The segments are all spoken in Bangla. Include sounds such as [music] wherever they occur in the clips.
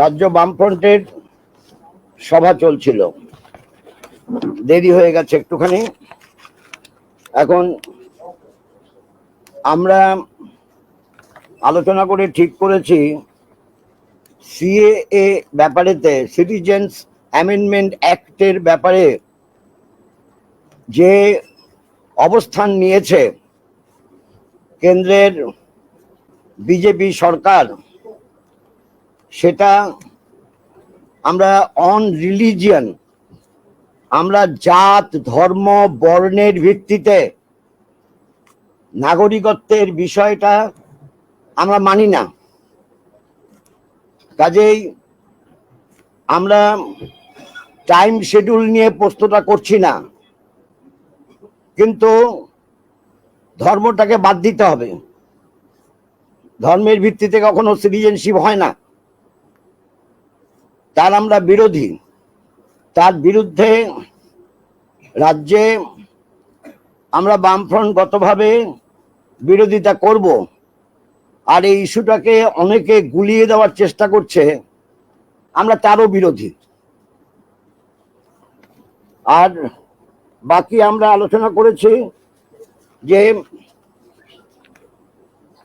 রাজ্য বামফ্রন্টের সভা চলছিল। দেরি হয়ে গেছে একটুখানি। এখন আমরা আলোচনা করে ঠিক করেছি, সিএএ ব্যাপারেতে, সিটিজেন্স অ্যামেন্ডমেন্ট অ্যাক্টের ব্যাপারে যে অবস্থান নিয়েছে, কেন্দ্রের বিজেপি সরকার সেটা আমরা অন রিলিজিয়ন আমরা জাত, ধর্ম, বর্ণের ভিত্তিতে নাগরিকত্বের বিষয়টা আমরা মানি না। কাজেই আমরা টাইম শিডিউল নিয়ে প্রশ্নটা করছি না, কিন্তু ধর্মটাকে বাদ দিতে হবে। ধর্মের ভিত্তিতে কখনো সিটিজেনশিপ হয় না। তার আমরা বিরোধী। তার বিরুদ্ধে রাজ্যে আমরা বামফ্রন্টগতভাবে বিরোধিতা করব। আর এই ইস্যুটাকে অনেকে গুলিয়ে দেওয়ার চেষ্টা করছে। আমরা তারও বিরোধী। আর বাকি আমরা আলোচনা করেছি যে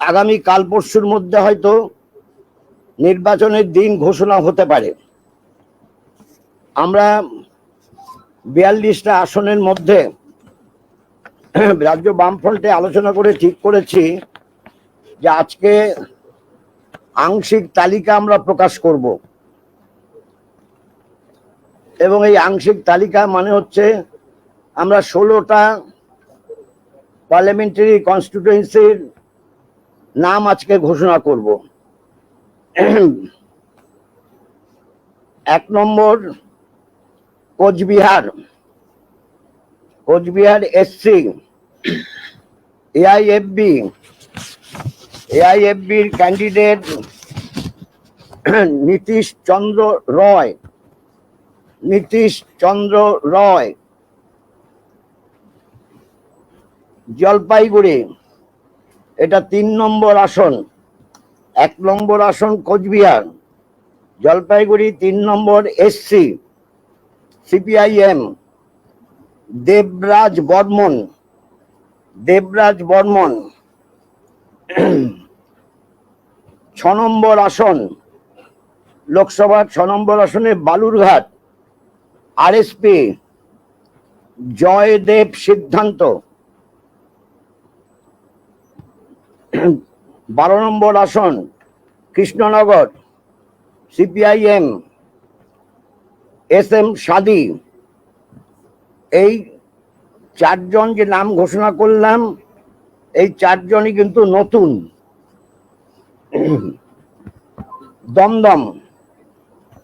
আগামী কাল পরশুর মধ্যে হয়তো নির্বাচনের দিন ঘোষণা হতে পারে। আমরা বিয়াল্লিশটা আসনের মধ্যে রাজ্য বামফ্রন্টে আলোচনা করে ঠিক করেছি যে আজকে আংশিক তালিকা আমরা প্রকাশ করব। এবং এই আংশিক তালিকা মানে হচ্ছে আমরা ষোলোটা পার্লামেন্টারি কনস্টিটুয়েন্সির নাম আজকে ঘোষণা করব। এক নম্বর কোচবিহার কোচবিহার এসসি এআইএফবি এআইএফবির ক্যান্ডিডেট নীতিশ চন্দ্র রয়, নীতিশ চন্দ্র রয়, জলপাইগুড়ি, এটা তিন নম্বর আসন, এক নম্বর আসন কোচবিহার, জলপাইগুড়ি তিন নম্বর এসসি সিপিআইএম দেবরাজ বর্মন দেবরাজ বর্মন ছ নম্বর আসন, লোকসভার ছ নম্বর আসনে বালুরঘাট, আর আরএসপি জয়দেব সিদ্ধান্ত। [clears throat] বারো নম্বর আসন, Krishnanagar CPIM S M Sadi, এই চারজন যে নাম ঘোষণা করলাম, এই চারজনই কিন্তু নতুন। দমদম,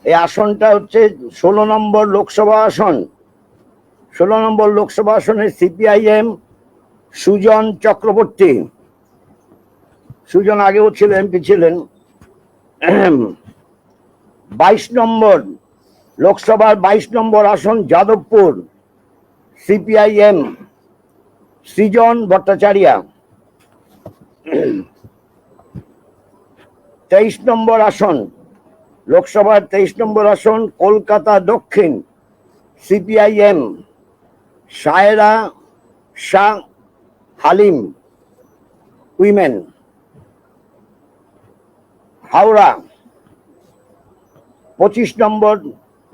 এই আসনটা হচ্ছে ষোলো নম্বর লোকসভা আসন। ষোলো নম্বর লোকসভা আসনে সিপিআইএম সুজন চক্রবর্তী। সুজন আগেও ছিল এমপি ছিলেন। বাইশ নম্বর লোকসভার বাইশ নম্বর আসন যাদবপুর, সিপিআইএম, সৃজন ভট্টাচার্য। তেইশ নম্বর আসন, লোকসভার তেইশ নম্বর আসন, কলকাতা দক্ষিণ, সিপিআইএম, সায়রা শাহ হালিম, উইমেন। হাওড়া, পঁচিশ নম্বর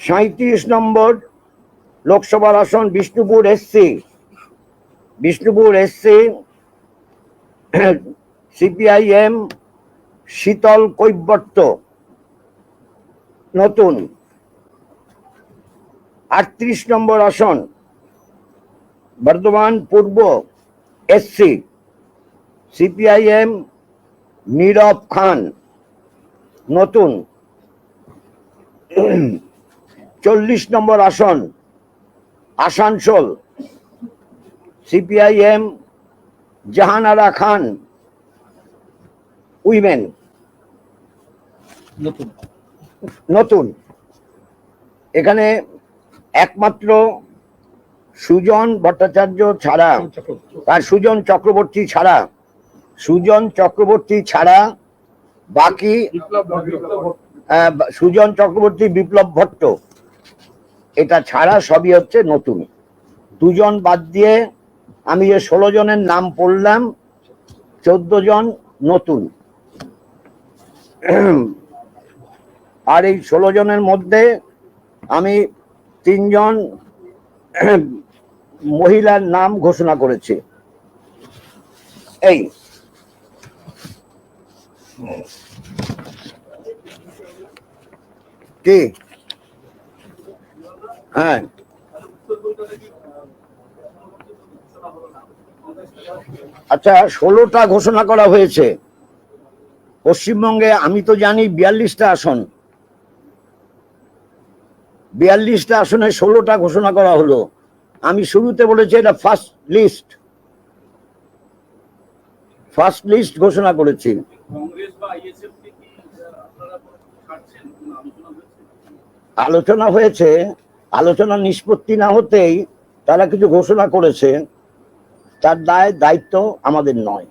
সাঁত্রিশ নম্বর লোকসভার আসন Bishnupur SC Bishnupur SC CPIM [clears throat] Sheetal Kaibarta, নতুন। আটত্রিশ নম্বর আসন বর্ধমান পূর্ব এসসি সিপিআইএম নীরব খান, নতুন। [clears throat] চল্লিশ নম্বর আসন Asansol. CPIM Jahanara Khan women. নতুন। নতুন। এখানে একমাত্র সুজন ভট্টাচার্য ছাড়া আর সুজন চক্রবর্তী ছাড়া সুজন চক্রবর্তী ছাড়া বাকি সুজন চক্রবর্তী বিপ্লব ভট্ট। এটা ছাড়া সবই হচ্ছে নতুন। দুজন বাদ দিয়ে আমি যে ষোলো জনের নাম পড়লাম, চোদ্দ জন নতুন। আর এই ষোলো জনের মধ্যে আমি তিনজন মহিলার নাম ঘোষণা করেছি। এই। কি? হ্যাঁ। আচ্ছা ষোলোটা ঘোষণা করা হয়েছে। পশ্চিমবঙ্গে আমি তো জানি বিয়াল্লিশটা আসন। বিয়াল্লিশটা আসনে ষোলোটা ঘোষণা করা হলো। আমি শুরুতে বলেছি এটা ফার্স্ট লিস্ট ফার্স্ট লিস্ট ঘোষণা করেছি। আলোচনা হয়েছে আলোচনা নিষ্পত্তি না হতেই তারা কিছু ঘোষণা করেছে। তার দায়, দায়িত্ব আমাদের নয়।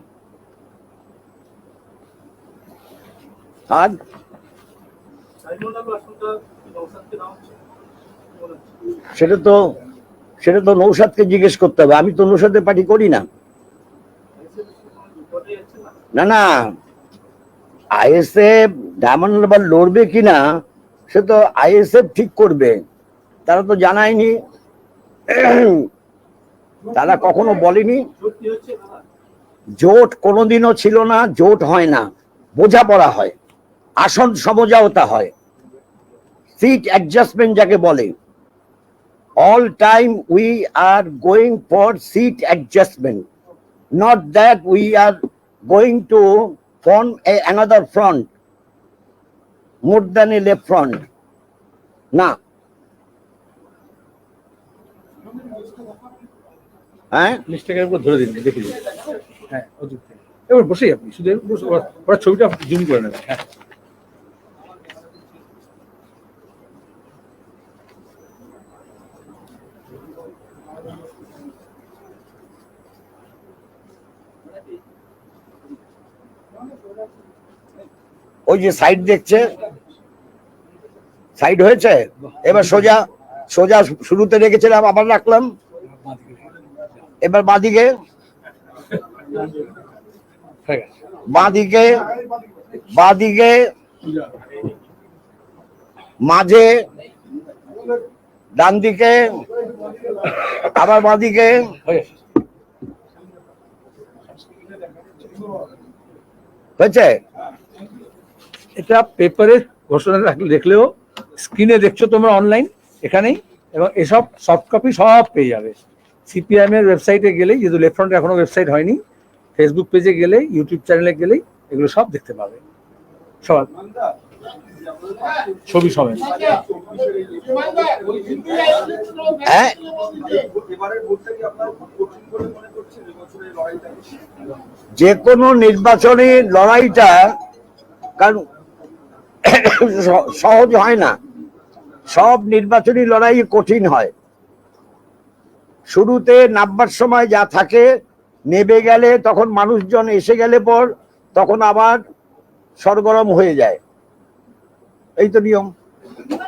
আর? সেটা তো সেটা তো নৌসাদকে জিজ্ঞেস করতে হবে। আমি তো নৌসাদের পার্টি করি না। না না। আইএসএফ ডায়মন্ড লড়বে কিনা, সে তো আইএসএফ ঠিক করবে। তারা তো জানায়নি। তারা কখনো বলেনি। জোট কোনোদিনও ছিল না, জোট হয় না। বোঝাপড়া হয়। আসন সমঝাওতা হয়। সিট অ্যাডজাস্টমেন্ট যাকে বলে। All time we are going for seat adjustment not that we are going to form a another front more than a left front না হ্যাঁ? লিস্টটাকে একবার ধরে দিন দেখে হ্যাঁ এবার বসেই আপনি শুধু ওরা- ছবিটা জুম করে নেবে হ্যাঁ। ওই যে সাইড দেখছে সাইড হয়েছে? এবার সোজা সোজা শুরুতে রেখেছিলাম, আবার রাখলাম। এবার বাদিকে। বাদিকে বাদিকে, মাঝে ডান দিকে আবার বাদিকে। হয়েছে? এটা পেপারে ঘোষণা দেখলেও, স্ক্রিনে দেখছ তোমরা অনলাইন এখানেই, এবং এসব সফট কপি সব পেয়ে যাবে। সিপিআইএম এর ওয়েবসাইটে গেলেই, যেহেতু লেফট ফ্রন্টে এখনও ওয়েবসাইট হয়নি ফেসবুক পেজে গেলে ইউটিউব চ্যানেলে গেলেই, এগুলো সব দেখতে পাবে। সব ছবি সমেত। হ্যাঁ? যে কোনো নির্বাচনী লড়াইটা কারণ সহজ হয় না। সব নির্বাচনী লড়াই কঠিন হয়। শুরুতে নামবার সময় যা থাকে, নেবে গেলে তখন মানুষজন এসে গেলে পর তখন আবার সরগরম হয়ে যায়। এই তো নিয়ম।